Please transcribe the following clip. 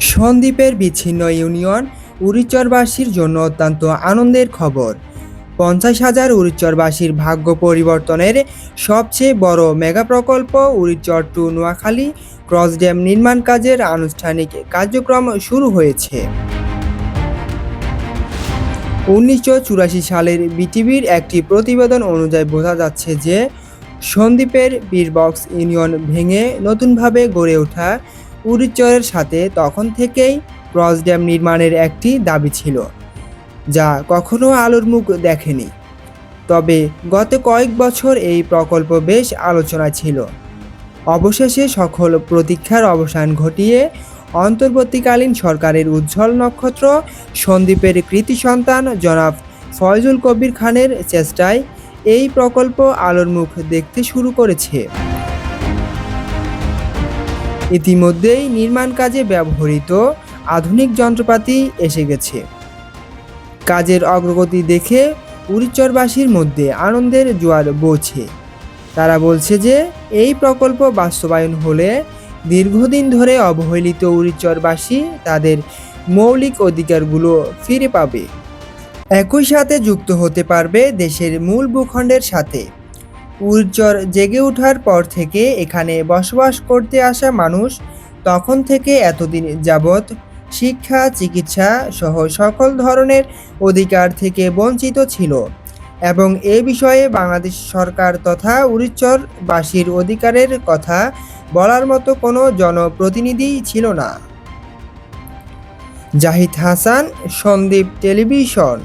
সন্দ্বীপের বিচ্ছিন্ন ইউনিয়ন উরিচরবাসীর জন্য অত্যন্ত আনন্দের খবর। পঞ্চাশ হাজার উরিচরবাসীর ভাগ্য পরিবর্তনের সবচেয়ে বড় মেগা প্রকল্প Urirchar to Noakhali cross dam নির্মাণ কাজের আনুষ্ঠানিক কার্যক্রম শুরু হয়েছে। উনিশশো চুরাশি সালের বিটিভির একটি প্রতিবেদন অনুযায়ী বোঝা যাচ্ছে যে সন্দ্বীপের বীরবক্স ইউনিয়ন ভেঙে নতুনভাবে গড়ে ওঠা উরিচরের সাথে তখন থেকেই ক্রস ড্যাম নির্মাণের একটি দাবি ছিল, যা কখনো আলোর মুখ দেখেনি। তবে গত কয়েক বছর এই প্রকল্প বেশ আলোচনায় ছিল। অবশেষে সকল প্রতীক্ষার অবসান ঘটিয়ে অন্তর্বর্তীকালীন সরকারের উজ্জ্বল নক্ষত্র সন্দ্বীপের কৃতি সন্তান জনাব ফয়জুল কবির খানের চেষ্টায় এই প্রকল্প আলোর মুখ দেখতে শুরু করেছে। ইতিমধ্যেই নির্মাণ কাজে ব্যবহৃত আধুনিক যন্ত্রপাতি এসে গেছে। কাজের অগ্রগতি দেখে উরিচরবাসীর মধ্যে আনন্দের জোয়ার বইছে। তারা বলছে যে, এই প্রকল্প বাস্তবায়ন হলে দীর্ঘদিন ধরে অবহেলিত উরিচরবাসী তাদের মৌলিক অধিকারগুলো ফিরে পাবে। একই সাথে যুক্ত হতে পারবে দেশের মূল ভূখণ্ডের সাথে। উর্জর জেগে ওঠার পর থেকে এখানে বসবাস করতে আসা মানুষ তখন থেকে এতদিন যাবৎ শিক্ষা, চিকিৎসা সহ সকল ধরনের অধিকার থেকে বঞ্চিত ছিল এবং এ বিষয়ে বাংলাদেশ সরকার তথা উরিচরবাসীর অধিকারের কথা বলার মতো কোনো জনপ্রতিনিধি ছিল না। জাহিদ হাসান, সন্দীপ টেলিভিশন।